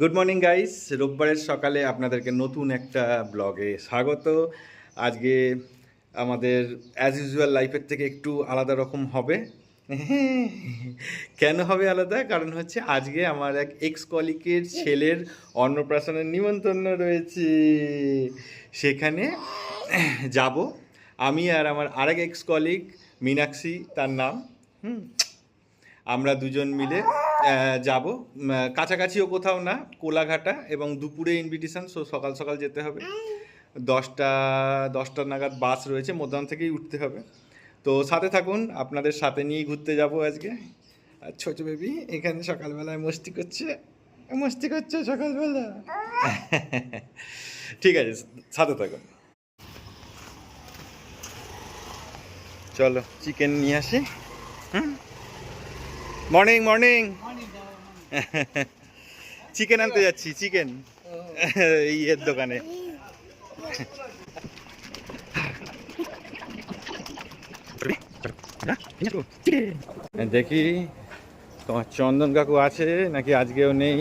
Good morning guys রোববারের সকালে আপনাদেরকে নতুন একটা ব্লগে স্বাগত। আজকে আমাদের অ্যাজ ইউজুয়াল লাইফের থেকে একটু আলাদা রকম হবে। কেন হবে আলাদা? কারণ হচ্ছে আজকে আমার এক এক্স কলিকের ছেলের অন্নপ্রাশনের নিমন্ত্রণ রয়েছে। সেখানে যাব। আমি আর আমার আরেক এক্স কলিগ মীনাক্ষী, তার নাম। হুম। আমরা দুজন মিলে যাব। কাছাকাছিও কোথাও না, কোলাঘাটা এবং দুপুরে ইনভিটেশন সো সকাল সকাল যেতে হবে। দশটা দশটা নাগাদ বাস রয়েছে, মধ্যাহ্ন থেকেই উঠতে হবে। তো সাথে থাকুন, আপনাদের সাথে নিয়েই ঘুরতে যাব আজকে। আর ছোট বেবি এখানে সকালবেলায় মস্তি করছে। মস্তি করছে সকালবেলা। ঠিক আছে, সাথে থাকুন। চলো চিকেন নিয়ে আসি। হুম? মর্নিং মর্নিং চিকেন আনতে যাচ্ছি চিকেন এই এর দোকানে। দেখি তোমার চন্দন কাকু আছে নাকি আজকেও নেই?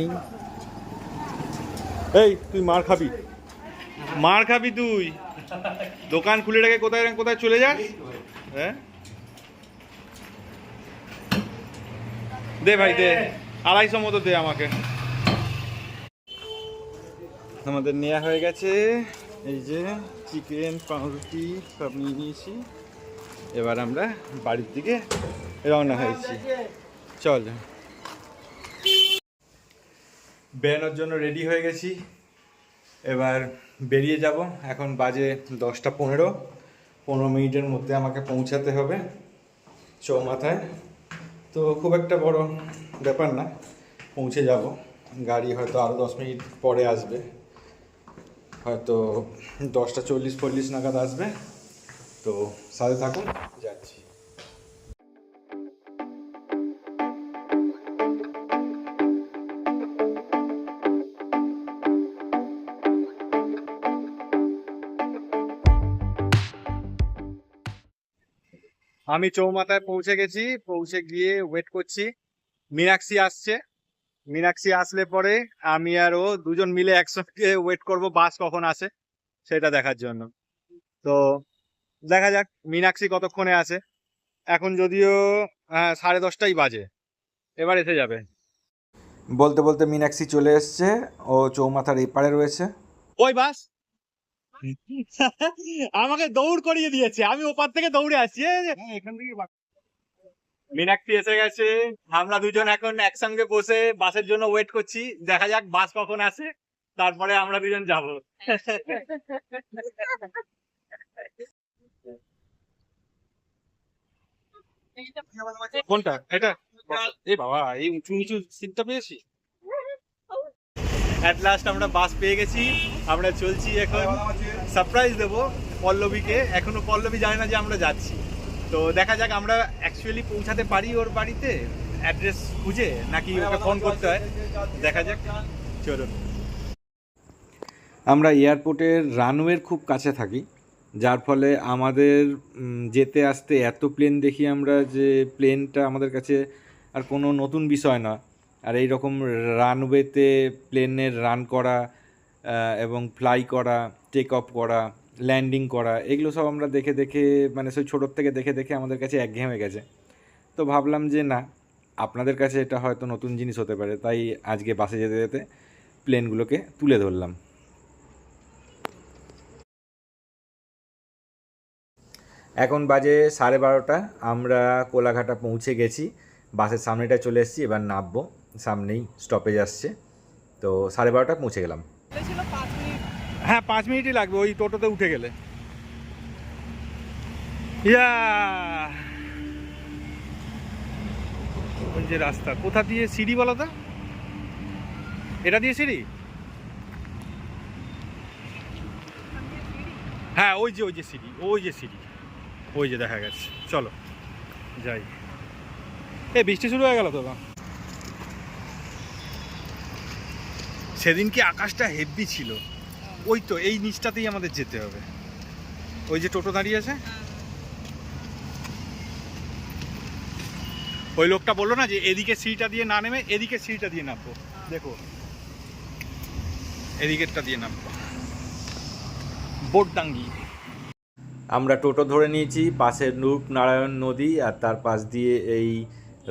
এই তুই মার খাবি। মার খাবি তুই। দোকান খুলে রেখে কোথায় কোথায় চলে যাস? হ্যাঁ? দে ভাই দে। আড়াইশো মতো দে আমাকে। আমাদের নেওয়া হয়ে গেছে। এই যে চিকেন, পাউরুটি সব নিয়ে নিয়েছি। এবার আমরা বাড়ির দিকে রওনা হয়েছি। চল। বেরোনোর জন্য রেডি হয়ে গেছি। এবার বেরিয়ে যাব। এখন বাজে দশটা পনেরো। পনেরো মিনিটের মধ্যে আমাকে পৌঁছাতে হবে। চৌমাথায়। তো খুব একটা বড় ব্যাপার না, পৌঁছে যাব। গাড়ি হয়তো আরও দশ মিনিট পরে আসবে। হয়তো দশটা চল্লিশ পল্লিশ নাগাদ আসবে। তো সাথে থাকুন, যাচ্ছি। আমি চৌমাথায় পৌঁছে গেছি পৌঁছে গিয়ে ওয়েট করছি। মীনাক্ষী আসছে। মীনাক্ষী আসলে পরে আমি আর ও দুজন মিলে একসঙ্গে ওয়েট করব বাস কখন আসে সেটা দেখার জন্য। তো দেখা যাক মীনাক্ষী কতক্ষণে আসে। এখন যদিও আহ, সাড়ে দশটাই বাজে। এবার এসে যাবে। বলতে বলতে মীনাক্ষী চলে এসছে। ও চৌমাথার এপারে রয়েছে। ওই বাস আমাকে দৌড় করিয়ে দিয়েছে আমি ওপার থেকে দৌড়ে আসছি এখান থেকে মীনাক্ষী এসে গেছে আমরা দুজন এখন একসঙ্গে বসে বাসের জন্য ওয়েট করছি দেখা যাক বাস কখন আসে তারপরে আমরা দুজন যাব। কোনটা? এটা? এই বাবা এই উঁচু নিচু সিটটা পেয়েছি? অ্যাট লাস্ট আমরা বাস পেয়ে গেছি আমরা চলছি এখন। সারপ্রাইজ দেবো পল্লবীকে। এখনও পল্লবী জানে না যে আমরা যাচ্ছি। তো দেখা যাক আমরা অ্যাকচুয়ালি পৌঁছাতে পারি ওর বাড়িতে? অ্যাড্রেস খুঁজে? নাকি ওকে ফোন করতে হয়? দেখা যাক। চলুন। আমরা এয়ারপোর্টের রানওয়ের খুব কাছে থাকি যার ফলে আমাদের যেতে আসতে এত প্লেন দেখি আমরা যে প্লেনটা আমাদের কাছে আর কোনো নতুন বিষয় না। আর এই রকম রানওয়েতে প্লেনের রান করা এবং ফ্লাই করা টেক অফ করা ল্যান্ডিং করা, এগুলো সব আমরা দেখে দেখে মানে সেই ছোটোর থেকে দেখে দেখে আমাদের কাছে একঘেয়ে গেছে। তো ভাবলাম যে না, আপনাদের কাছে এটা হয়তো নতুন জিনিস হতে পারে, তাই আজকে বাসে যেতে যেতে প্লেনগুলোকে তুলে ধরলাম। এখন বাজে সাড়ে বারোটা, আমরা কোলাঘাটা পৌঁছে গেছি, বাসের সামনেটা চলে এসেছি, এবার নামবো, সামনেই স্টপেজ আসছে। তো সাড়ে বারোটা পৌঁছে গেলাম। হ্যাঁ পাঁচ মিনিটই লাগবে, ওই টোটোতে উঠে গেলে। ইয়া। ওই যে রাস্তা, কোথা দিয়ে সিঁড়ি বলো তো? এটা দিয়ে সিঁড়ি? হ্যাঁ ওই যে ওই যে সিঁড়ি, ওই যে সিঁড়ি। ওই যে দেখা গেছে, চলো, যাই। এ, বৃষ্টি শুরু হয়ে গেল তো বা? সেদিন কি আকাশটা হেভি ছিল? ওই তো, এই নিচটাতেই আমাদের যেতে হবে। ওই যে টোটো দাঁড়িয়ে আছে। ওই লোকটা বলল না যে এদিকে সিঁড়িটা দিয়ে না নেমে এদিকে সিঁড়িটা দিয়ে নামবো। দেখো, এদিকেরটা দিয়ে নাম বোটডাঙ্গি। আমরা টোটো ধরে নিয়েছি পাশের রূপ নারায়ণ নদী আর তার পাশ দিয়ে এই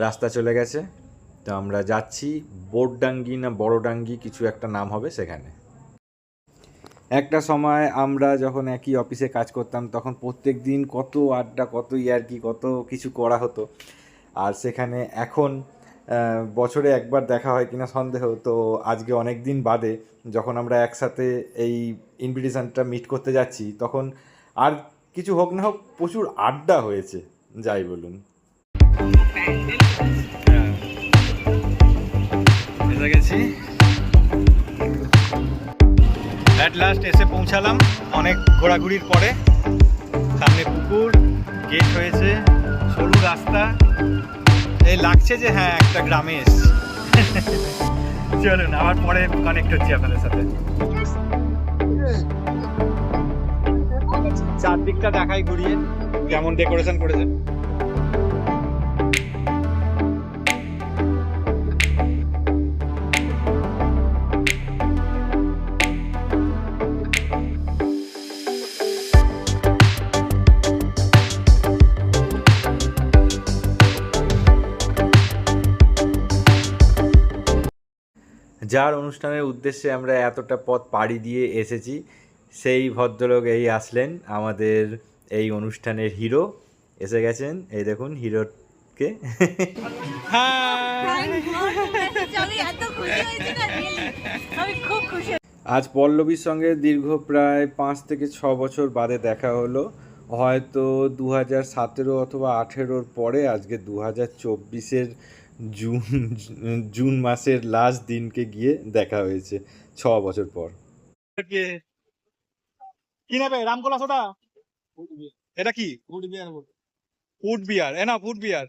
রাস্তা চলে গেছে। তো আমরা যাচ্ছি, বোটডাঙ্গি না বড়ডাঙ্গি কিছু একটা নাম হবে সেখানে। একটা সময় আমরা যখন একই অফিসে কাজ করতাম, তখন প্রত্যেক দিন কত আড্ডা, কত ইয়ার্কি, কত কিছু করা হতো। আর সেখানে এখন বছরে একবার দেখা হয় কিনা সন্দেহ, তো আজকে অনেক দিন বাদে যখন আমরা একসাথে এই ইনভিটেশনটা মিট করতে যাচ্ছি, তখন আর কিছু হোক না হোক প্রচুর আড্ডা হয়েছে। যাই বলুন। গেছি অ্যাট লাস্ট এসে পৌঁছালাম। অনেক ঘোরাঘুরির পরে। সামনে পুকুর গেট হয়েছে, সরু রাস্তা। এই লাগছে যে হ্যাঁ একটা গ্রামে এসছি। চলুন, আবার পরে কানেক্ট হচ্ছি আপনাদের সাথে। চারদিকটা দেখাই ঘুরিয়ে, কেমন ডেকোরেশন করেছে যার অনুষ্ঠানের উদ্দেশ্যে আমরা এতটা পথ পাড়ি দিয়ে এসেছি সেই ভদ্রলোক এই আসলেন আমাদের এই অনুষ্ঠানের হিরো। এসে গেছেন। এই দেখুন হিরোকে। আজ পল্লবীর সঙ্গে দীর্ঘ প্রায় পাঁচ থেকে ছ বছর বাদে দেখা হলো। হয়তো দু হাজার সতেরো অথবা আঠেরোর পরে আজকে দু হাজার চব্বিশের জুন জুন মাসের লাস্ট দিনকে গিয়ে দেখা হয়েছে ছ বছর পর কি নেবে রামকোলা সোডা এটা কি ফুড বিয়ার এ না ফুড বিয়ার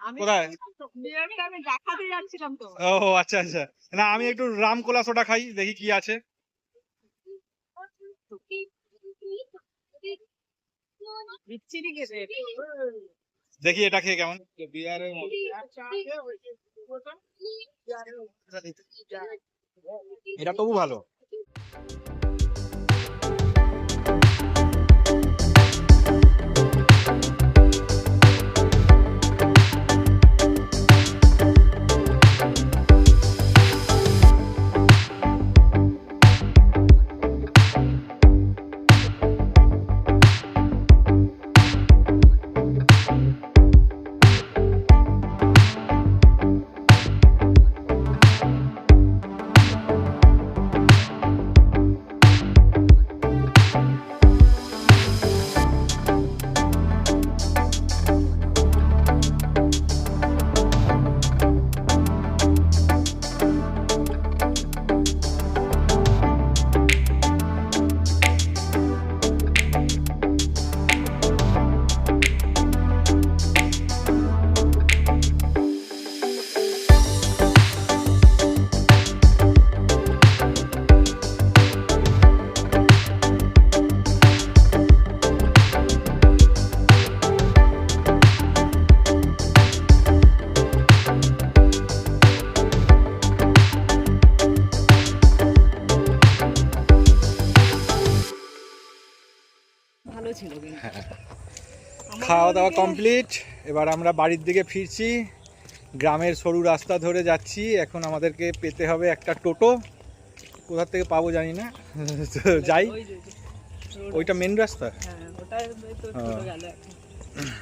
আমি কোথায়? বিয়ারটা আমি দেখাতে ও আচ্ছা আচ্ছা না আমি একটু রামকোলা সোডা খাই দেখি কি আছে বিচ্ছিরি গেছে দেখি এটা খেয়ে কেমন? এটা তবু ভালো। ভালো ছিল খাওয়া দাওয়া কমপ্লিট এবার আমরা বাড়ির দিকে ফিরছি। গ্রামের সরু রাস্তা ধরে যাচ্ছি। এখন আমাদেরকে পেতে হবে একটা টোটো। কোথার থেকে পাবো জানি না। যাই। ওইটা মেন রাস্তা? হ্যাঁ হ্যাঁ।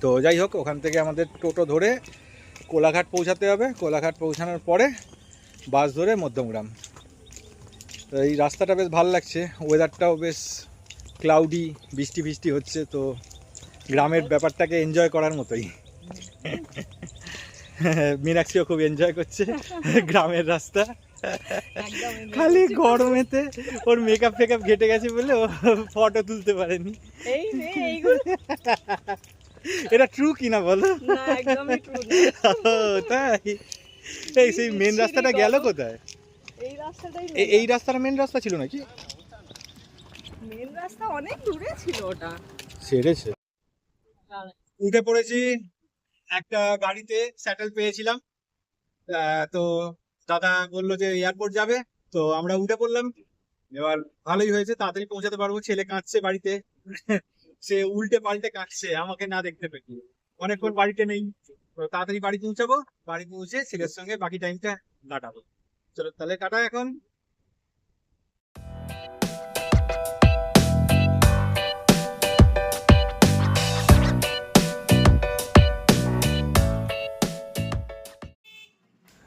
তো যাই হোক ওখান থেকে আমাদের টোটো ধরে কোলাঘাট পৌঁছাতে হবে। কোলাঘাট পৌঁছানোর পরে বাস ধরে মধ্যমগ্রাম। তো এই রাস্তাটা বেশ ভালো লাগছে। ওয়েদারটাও বেশ ক্লাউডি বৃষ্টি বৃষ্টি হচ্ছে তো গ্রামের ব্যাপারটাকে এনজয় করার মতোই। মীনাক্ষীও খুব এনজয় করছে গ্রামের রাস্তা। খালি গরমেতে ওর মেকআপ ফেকআপ ঘেটে গেছে বলে ও ফটো তুলতে পারেনি। এটা ট্রু কিনা বলো? না। ও, তাই? এই সেই মেন রাস্তাটা গেল কোথায়? এই রাস্তাটা মেন। রাস্তা ছিল নাকি? মেন রাস্তা অনেক দূরে ছিল ওটা। সেরেছে উঠে পড়েছি একটা গাড়িতে স্যাটেল পেয়েছিলাম। আহ, তো দাদা বলল যে এয়ারপোর্ট যাবে তো আমরা উঠে পড়লাম। এবার ভালোই হয়েছে তাড়াতাড়ি পৌঁছাতে পারব। ছেলে কাঁদছে বাড়িতে। সে উল্টে পাল্টে কাঁদছে আমাকে না দেখতে পেয়ে। অনেকক্ষণ বাড়িতে নেই। তাড়াতাড়ি বাড়ি পৌঁছাবো। বাড়ি পৌঁছে ছেলের সঙ্গে বাকি টাইমটা কাটাবো। চলো তাহলে কাটা এখন।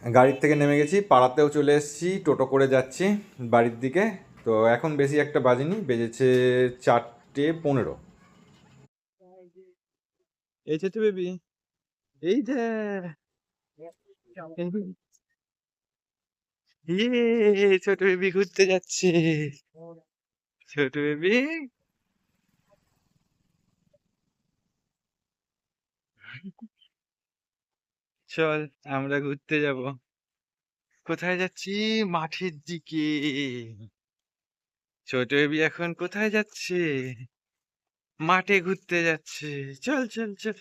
গাড়ির থেকে নেমে গেছি, পাড়াতেও চলে এসেছি, টোটো করে যাচ্ছি বাড়ির দিকে। তো এখন বেশি একটা বাজেনি বেজেছে চারটে পনেরো। এই বেবি, এই যে। ছোট বেবি ঘুরতে যাচ্ছে। ছোট বেবি। চল, আমরা ঘুরতে যাব। কোথায় যাচ্ছি মাঠের দিকে? ছোট এবি এখন কোথায় যাচ্ছে? মাঠে ঘুরতে যাচ্ছে। চল চল চল।